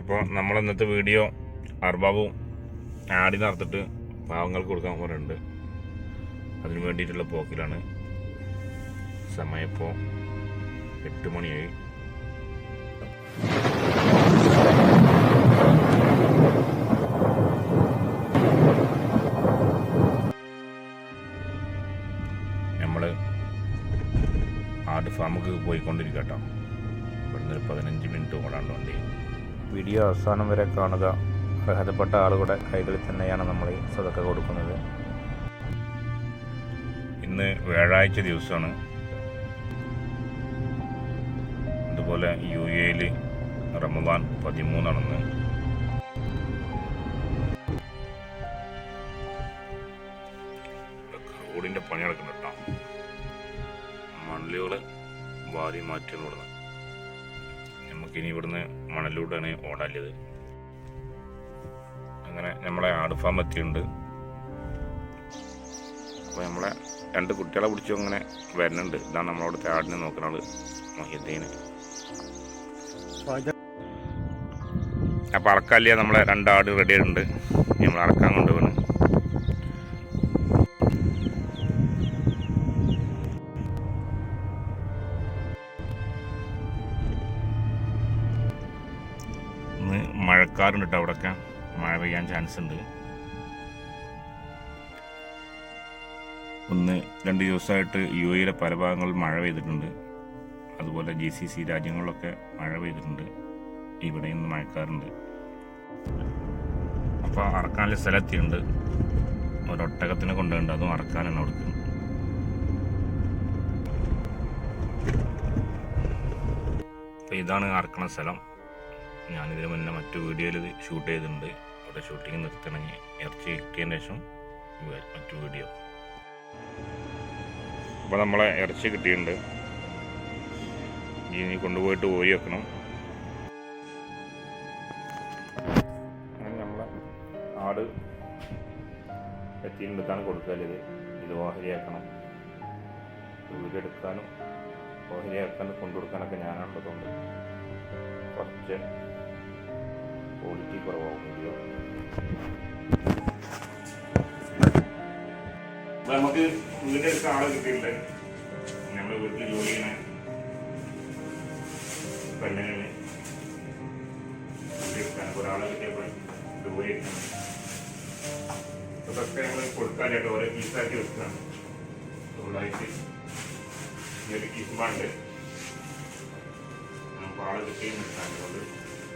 അപ്പോൾ നമ്മൾ ഇന്നത്തെ വീഡിയോ അർബാബും ആടി നടത്തിട്ട് പാവങ്ങൾക്ക് കൊടുക്കാൻ പറയുന്നുണ്ട് അതിനു വേണ്ടിയിട്ടുള്ള പോക്കിലാണ്. സമയം ഇപ്പോൾ എട്ട് മണിയായി. വീഡിയോ അവസാനം വരെ കാണുക. അർഹതപ്പെട്ട ആളുകളുടെ കൈകളിൽ തന്നെയാണ് നമ്മൾ ഈ സതക്ക കൊടുക്കുന്നത്. ഇന്ന് വ്യാഴാഴ്ച ദിവസമാണ്. അതുപോലെ യു എയിൽ റമദാൻ പതിമൂന്നാണെന്ന്. റോഡിന്റെ പണി നടക്കുന്നുണ്ടോ മണലുകൾ വാരി മാറ്റി ഇവിടുന്ന് നമുക്കിനി ഇവിടുന്ന് മണലിലൂടെയാണ് ഓടാല്ലത് അങ്ങനെ നമ്മളെ ആട് ഫാം എത്തിയിട്ടുണ്ട്. അപ്പോൾ നമ്മളെ രണ്ട് കുട്ടികളെ പിടിച്ചു അങ്ങനെ വരുന്നുണ്ട്. ഇതാണ് നമ്മളവിടുത്തെ ആടിനെ നോക്കുന്ന ആൾ മഹിദ്ദീന്. അപ്പോൾ അറക്കാല്ല നമ്മളെ രണ്ട് ആട് റെഡി ആയിട്ടുണ്ട്. നമ്മൾ അറക്കാൻ കൊണ്ടുപോകണം. മഴക്കാറുണ്ട് കേട്ടോ അവിടെയൊക്കെ മഴ പെയ്യാൻ ചാൻസ് ഉണ്ട് ഒന്ന് രണ്ട് ദിവസമായിട്ട് യു എയിലെ പല ഭാഗങ്ങളിൽ മഴ പെയ്തിട്ടുണ്ട്. അതുപോലെ ജി സി സി രാജ്യങ്ങളിലൊക്കെ മഴ പെയ്തിട്ടുണ്ട്. ഇവിടെ ഇന്ന് മഴക്കാറുണ്ട്. അപ്പോൾ അറക്കാനുള്ള സ്ഥലത്തിയുണ്ട്. ഒരൊട്ടകത്തിനെ കൊണ്ടുണ്ട് അതും അറക്കാനാണ് അവിടേക്ക്. അപ്പോൾ ഇതാണ് അറക്കണ സ്ഥലം. ഞാനിതിന് മുന്നേ മറ്റു വീഡിയോയിൽ ഷൂട്ട് ചെയ്തിട്ടുണ്ട്. അവിടെ ഷൂട്ടിങ് നിർത്തണമെങ്കിൽ ഇറച്ചി കിട്ടിയതിന് ശേഷം മറ്റു വീഡിയോ. അപ്പോൾ നമ്മളെ ഇറച്ചി കിട്ടിയിട്ടുണ്ട്. ഇനി കൊണ്ടുപോയിട്ട് ഓരി വെക്കണം. നമ്മളെ ആട് എത്തിയിട്ടാണ് കൊടുക്കലത് ഇത് ഇത് ഓഹരിയാക്കണം. വീടെടുക്കാനും ഓഹരിയാക്കാനും കൊണ്ടുകൊടുക്കാനൊക്കെ ഞാനുള്ളതുകൊണ്ട് കുറച്ച് ക്വാളിറ്റി കുറവാകും വീഡിയോ നമുക്ക് വീടെടുക്കാൻ ആളെ കിട്ടിയിട്ടുണ്ട്. നമ്മുടെ വീട്ടിൽ ജോലി ചെയ്യണ പെണ്ണുങ്ങളെ ഒരാളെ കിട്ടിയപ്പോൾ എടുക്കണം അതൊക്കെ നമ്മൾ കൊടുക്കാനായിട്ട് ഓരോ പീസാക്കി വെക്കുകയാണ് തൊള്ളായിട്ട് ഈ ഒരു കിസ്ബാണ്ട് നമുക്ക് ആളെ കിട്ടി നിർത്താൻ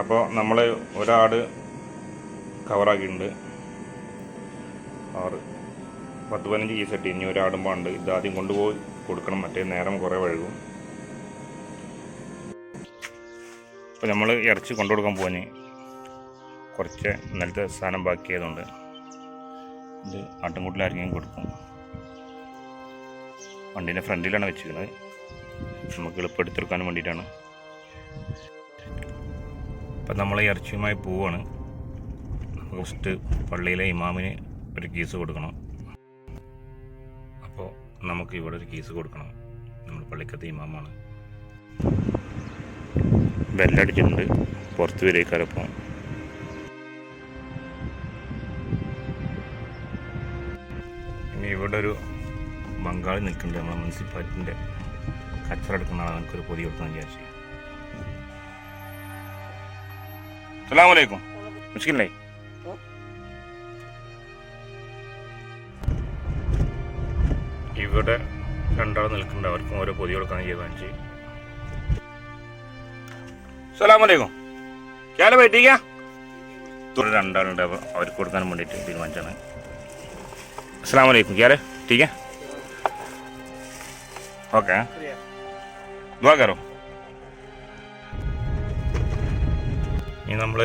അപ്പോൾ നമ്മൾ ഒരാട് കവറാക്കിയിട്ടുണ്ട്. ആറ്. പത്ത് പതിനഞ്ച് കീസ് കിട്ടി ഇനി ഒരാടുമ്പോൾ ഉണ്ട് ഇതാദ്യം കൊണ്ടുപോയി കൊടുക്കണം. മറ്റേ നേരം കുറേ വഴുകും. അപ്പോൾ നമ്മൾ ഇറച്ചി കൊണ്ടു കൊടുക്കാൻ പോകാൻ കുറച്ച് ഇന്നലത്തെ സാധനം ബാക്കിയായതുകൊണ്ട് ഇത് ആട്ടിൻകൂട്ടിലായിരിക്കും കൊടുക്കും. വണ്ടീന്റെ ഫ്രണ്ടിലാണ് വെച്ചിരിക്കുന്നത്. നമുക്ക് എളുപ്പം എടുത്തെടുക്കാൻ വേണ്ടിയിട്ടാണ്. അപ്പം നമ്മൾ ഇറച്ചിയുമായി പോവാണ്. ഫസ്റ്റ് പള്ളിയിലെ ഇമാമിന് ഒരു കേസ് കൊടുക്കണം. അപ്പോൾ നമുക്ക് ഇവിടെ ഒരു കേസ് കൊടുക്കണം. നമ്മൾ പള്ളിക്കത്തെ ഇമാമാണ്. ബെല്ലടിച്ചിട്ടുണ്ട്. പുറത്ത് വരേക്കാരപ്പം ഇനി ഇവിടെ ഒരു ബംഗാളി നിൽക്കുന്നുണ്ട്. നമ്മുടെ മുനിസിപ്പാലിറ്റിന്റെ കച്ചറ എടുക്കുന്ന ആളെ നമുക്കൊരു പൊതി കൊടുക്കാൻ വിചാരിച്ചു. അസ്സലാമു അലൈക്കും മുഷ്കിലേ ഇവിടെ രണ്ടാൾ നിൽക്കുന്നുണ്ട്. അവർക്കും ഓരോ പൊതി കൊടുക്കാൻ തീരുമാനിച്ച്. സലാമലൈക്കും ക്യാല പറ്റിക്ക ഇവിടെ രണ്ടാളുണ്ട്. അവർക്ക് കൊടുക്കാൻ വേണ്ടിയിട്ട് തീരുമാനിച്ചാണ്. അസ്സാം വലൈക്കും ക്യാലെ ടീക്ക. ഓക്കെ. ദുവാ കറോ ഇനി നമ്മൾ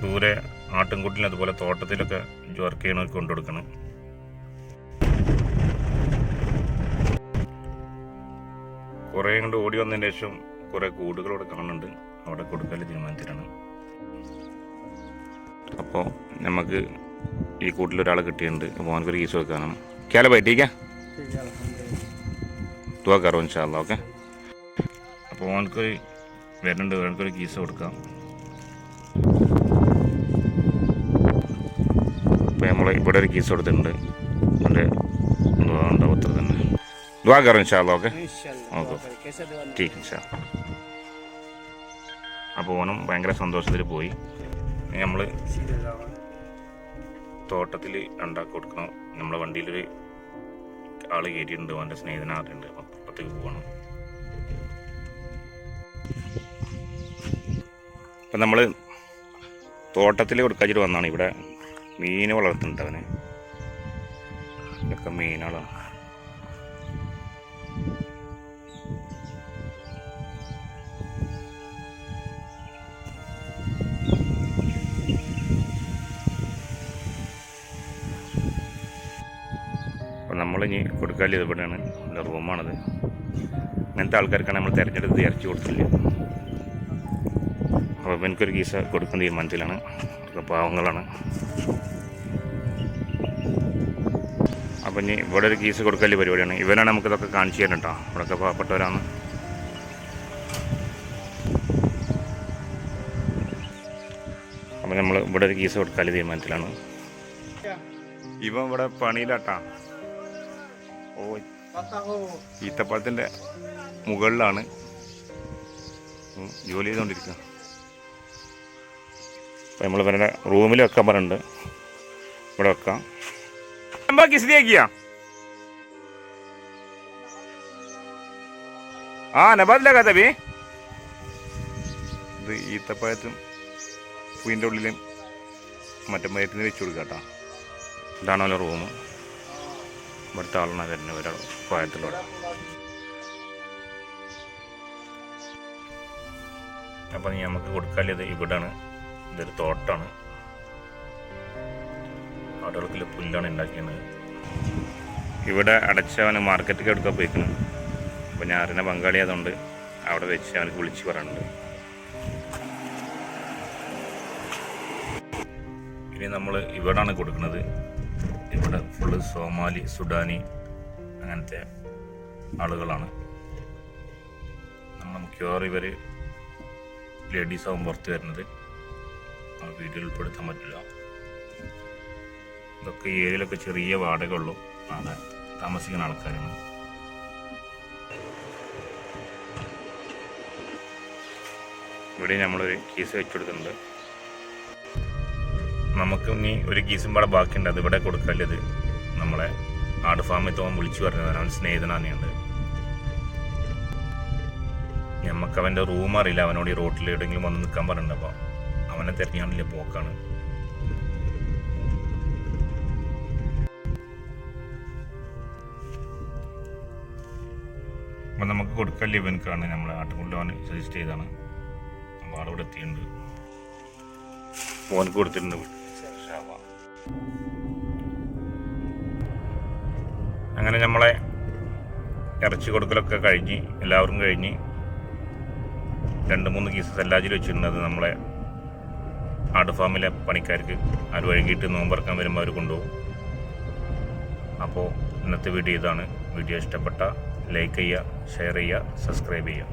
ദൂരെ ആട്ടിൻകുട്ടിലും അതുപോലെ തോട്ടത്തിലൊക്കെ വർക്ക് ചെയ്യണവർക്ക് കൊണ്ടുകൊടുക്കണം. കുറേ കൊണ്ട് ഓടി വന്നതിന് ശേഷം കുറേ കൂടുകളോടെ കാണുന്നുണ്ട്. അവിടെ കൊടുക്കാൻ തീരുമാനത്തിലാണ് അപ്പോൾ നമുക്ക് ഈ കൂട്ടിൽ ഒരാളെ കിട്ടിയിട്ടുണ്ട്. അപ്പോൾ അവനക്കൊരു കീസ് വെക്കാനാണ് ക്യാല പറ്റിക്കാ തുവാ കറോ ഇൻഷാല്ല ഓക്കെ? അപ്പോൾ അവനക്ക് വരുന്നുണ്ട്. അവനക്കൊരു കീസ് കൊടുക്കാം. ഇവിടെ ഒരു കീസ് കൊടുത്തിട്ടുണ്ട്. എന്റെ ഉണ്ടാവും അത്ര തന്നെ. ദുവാ കറോ ഇൻഷാല്ല ഓക്കെ? ഓക്കെ. ടീക്ക് ഇൻഷാ അപ്പോൾ ഓനും ഭയങ്കര സന്തോഷത്തിൽ പോയി. നമ്മൾ തോട്ടത്തിൽ ഉണ്ടാക്കി കൊടുക്കണം. നമ്മളെ വണ്ടിയിലൊരു ആൾ കയറ്റിയിട്ടുണ്ട് അവന്റെ സ്നേഹിതനാറുണ്ട് അപ്പം അപ്പുറത്തേക്ക് പോകണം അപ്പം നമ്മൾ തോട്ടത്തിൽ കൊടുക്കാച്ചിട്ട് വന്നാണ് ഇവിടെ. മീൻ വളർത്തുന്നുണ്ട് അവന്. ഇതൊക്കെ മീനുകളാണ്. നമ്മളിനി കൊടുക്കാൽ ഇതുപോലെയാണ് നല്ല റൂമാണത്. അങ്ങനത്തെ ആൾക്കാർക്കാണ് നമ്മൾ തിരഞ്ഞെടുത്ത് ഇറച്ചി കൊടുക്കില്ല അപ്പോൾ എനിക്കൊരു കീസ കൊടുക്കുന്ന തീരുമാനത്തിലാണ് ഒക്കെ പാവങ്ങളാണ്. അപ്പം ഇനി ഇവിടെ ഒരു കീസ് കൊടുക്കൽ പരിപാടിയാണ്. ഇവനാണ് നമുക്കിതൊക്കെ കാണിച്ചു തരണം കേട്ടോ. ഇവിടെയൊക്കെ പാവപ്പെട്ടവരാണ്. അപ്പം നമ്മൾ ഇവിടെ ഒരു കീസ് കൊടുക്കാൽ തീരുമാനത്തിലാണ്. ഇവൻ ഇവിടെ പണിയിലാട്ടാ ഓ ഈത്തപ്പഴത്തിന്റെ മുകളിലാണ്. ജോലി ചെയ്തുകൊണ്ടിരിക്കുക അപ്പം നമ്മൾ ഇവരുടെ റൂമിൽ വെക്കാൻ പറഞ്ഞിട്ടുണ്ട്. ഇവിടെ വെക്കാം. ആ ഇത് ഈത്തപ്പഴത്തും പൂവിന്റെ ഉള്ളിലും മറ്റേ മയത്തിന് വെച്ച് കൊടുക്കുക കേട്ടോ. ഇതാണല്ലോ റൂം. ഇവിടുത്തെ ആളാണ് വരുന്നത് ഒരാൾ പ്രായത്തിലൂടെ അപ്പം നമുക്ക് കൊടുക്കാനിത് ഇവിടാണ്. ഇതൊരു തോട്ടാണ്. ആടുകൾക്കുള്ള പുല്ലാണ് ഉണ്ടാക്കിയത് ഇവിടെ അടച്ചവന് മാർക്കറ്റിൽ എടുക്കാൻ പോയിക്കണം. അപ്പോൾ ഞാൻ അറിയുന്ന പങ്കാളി അതുകൊണ്ട് അവിടെ വെച്ച് അവനക്ക് വിളിച്ച് പറയുന്നുണ്ട് ഇനി നമ്മൾ ഇവിടാണ് കൊടുക്കുന്നത്. ഇവിടെ ഫുള്ള് സോമാലി സുഡാനി അങ്ങനത്തെ ആളുകളാണ്. നമ്മൾ മിക്കവാറും ഇവർ ലേഡീസ് ആവും പുറത്ത് വരുന്നത്. ആ വീഡിയോയിൽ ഉൾപ്പെടുത്താൻ പറ്റില്ല. ഇതൊക്കെ ഏരിയയിലൊക്കെ ചെറിയ വാടകയുള്ളൂ. ആണ് താമസിക്കുന്ന ആൾക്കാരാണ്. ഇവിടെ നമ്മളൊരു കീസ് വെച്ചു കൊടുക്കുന്നുണ്ട് നമുക്ക് ഇനി ഒരു കീസും പാടെ ബാക്കിയുണ്ട്. അത് ഇവിടെ കൊടുക്കല്ലത്. നമ്മളെ ആട് ഫാമിൽ തോൻ വിളിച്ചു പറഞ്ഞതാണ്. അവൻ സ്നേഹിതനാണെന്നുണ്ട്. നമുക്ക് അവന്റെ റൂം അറിയില്ല അവനോട് ഈ റോട്ടിൽ എവിടെയെങ്കിലും വന്ന് നിൽക്കാൻ പറഞ്ഞിട്ടുണ്ട് അപ്പോൾ അവനെ തിരഞ്ഞാണ്ടില്ല പോക്കാണ്. അപ്പം നമുക്ക് കൊടുക്കല്ലേ ഇവനക്കാണ് നമ്മളെ ആട്ടുകൊള്ളി അവൻ സജസ്റ്റ് ചെയ്താണ് അപ്പോൾ ആളിവിടെ എത്തിയിട്ടുണ്ട്. ഫോൺ കൊടുത്തിട്ടുണ്ട് അങ്ങനെ നമ്മളെ ഇറച്ചി കൊടുക്കലൊക്കെ കഴിഞ്ഞ് എല്ലാവരും കഴിഞ്ഞ് രണ്ട് മൂന്ന് കേസ് സെല്ലാജിൽ വെച്ചിരുന്നത് നമ്മളെ ആട് ഫാമിലെ പണിക്കാർക്ക് അവർ വൈകിട്ട് നോമ്പറക്കാൻ വരുമ്പോൾ അവർ കൊണ്ടുപോകും. അപ്പോൾ ഇന്നത്തെ വീഡിയോ ഇതാണ്. വീഡിയോ ഇഷ്ടപ്പെട്ട ലൈക്ക് ചെയ്യുക ഷെയർ ചെയ്യുക സബ്സ്ക്രൈബ് ചെയ്യുക.